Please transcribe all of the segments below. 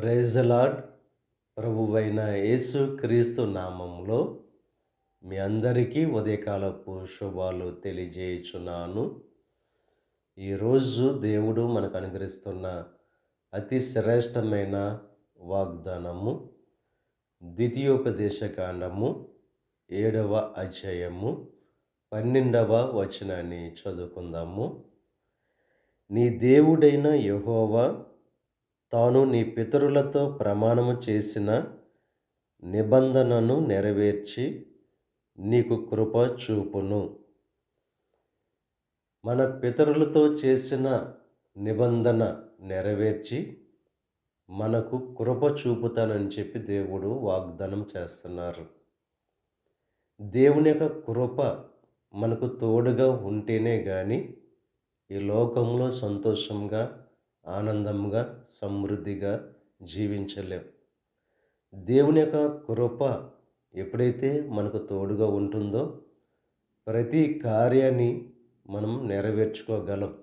Praise lord ప్రభువైన యేసు క్రీస్తు నామంలో మీ అందరికీ ఉదయకాలపు శుభాలు తెలియజేయుచున్నాను. ఈరోజు దేవుడు మనకు అనుగ్రహిస్తున్న అతి శ్రేష్టమైన వాగ్దానము ద్వితీయోపదేశకాండము ఏడవ అధ్యాయము పన్నెండవ వచనాన్ని చదువుకుందాము. నీ దేవుడైన యహోవా తాను నీ పితరులతో ప్రమాణము చేసిన నిబంధనను నెరవేర్చి నీకు కృప చూపును. మన పితరులతో చేసిన నిబంధన నెరవేర్చి మనకు కృప చూపుతానని చెప్పి దేవుడు వాగ్దానం చేస్తున్నారు. దేవుని యొక్క కృప మనకు తోడుగా ఉంటేనే కానీ ఈ లోకంలో సంతోషంగా ఆనందంగా సమృద్ధిగా జీవించలేం. దేవుని యొక్క కృప ఎప్పుడైతే మనకు తోడుగా ఉంటుందో ప్రతి కార్యాన్ని మనం నెరవేర్చుకోగలం.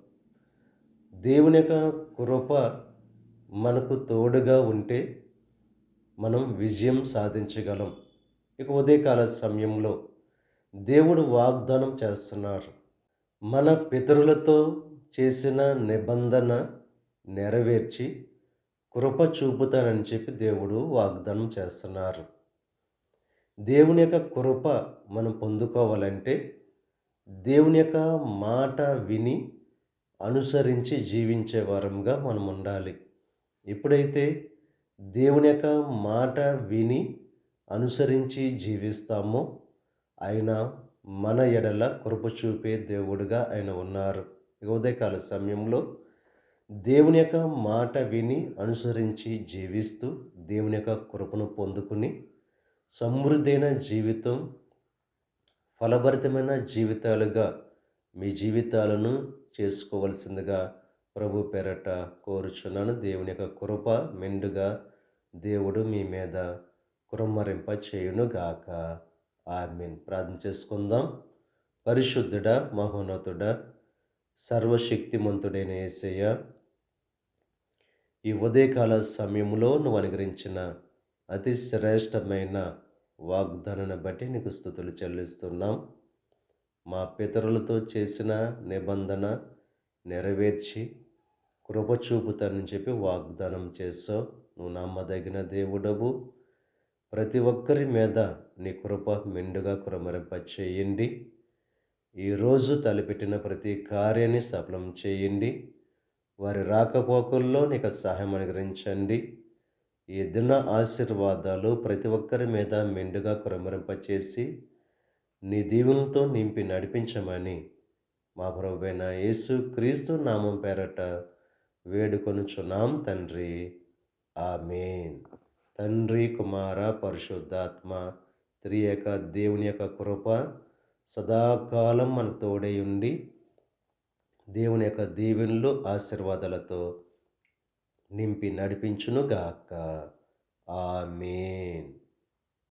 దేవుని యొక్క కృప మనకు తోడుగా ఉంటే మనం విజయం సాధించగలం. ఇక ఉదయకాల సమయంలో దేవుడు వాగ్దానం చేస్తున్నారు మన పితరులతో చేసిన నిబంధన నెరవేర్చి కృప చూపుతానని చెప్పి దేవుడు వాగ్దానం చేస్తున్నారు. దేవుని యొక్క కృప మనం పొందుకోవాలంటే దేవుని యొక్క మాట విని అనుసరించి జీవించే వారంగా మనం ఉండాలి. ఎప్పుడైతే దేవుని యొక్క మాట విని అనుసరించి జీవిస్తామో ఆయన మన ఎడల కృప చూపే దేవుడుగా ఆయన ఉన్నారు. ఉదయకాల సమయంలో దేవుని యొక్క మాట విని అనుసరించి జీవిస్తూ దేవుని యొక్క కృపను పొందుకుని సమృద్ధైన జీవితం ఫలభరితమైన జీవితాలుగా మీ జీవితాలను చేసుకోవలసిందిగా ప్రభు పేరట కోరుచున్నాను. దేవుని యొక్క కృప మెండుగా దేవుడు మీ మీద కురమ్మరింప చేయునుగాక. ఆమెన్. ప్రార్థన చేసుకుందాం. పరిశుద్ధుడ మహోన్నతుడ సర్వశక్తిమంతుడైన ఏసయ్య ఈ ఉదయకాల సమయంలో నువ్వు అనుగ్రహించిన అతి శ్రేష్టమైన వాగ్దానాన్ని బట్టి నీకు స్థుతులు చెల్లిస్తున్నాం. మా పితరులతో చేసిన నిబంధన నెరవేర్చి కృప చూపుతానని చెప్పి వాగ్దానం చేసావు నువ్వు నమ్మదగిన దేవుడవు. ప్రతి ఒక్కరి మీద నీ కృప మెండుగా కురమరింప చేయండి ఈరోజు తలపెట్టిన ప్రతి కార్యాన్ని సఫలం చేయండి. వారి రాకపోకల్లో నీకు సహాయం అనుగ్రహించండి. ఈ దిన ఆశీర్వాదాలు ప్రతి ఒక్కరి మీద మెండుగా కురమరింపచేసి నీ దీవులతో నింపి నడిపించమని మా ప్రభువైన యేసు క్రీస్తు నామం పేరట వేడుకొనుచున్నాం తండ్రి. ఆమెన్. తండ్రి కుమార పరిశుద్ధాత్మ యొక్క దేవుని యొక్క కృప సదాకాలం మన తోడై ఉండి దేవుని యొక్క దీవెనలు ఆశీర్వాదాలతో నింపి నడిపించునుగాక. ఆమెన్.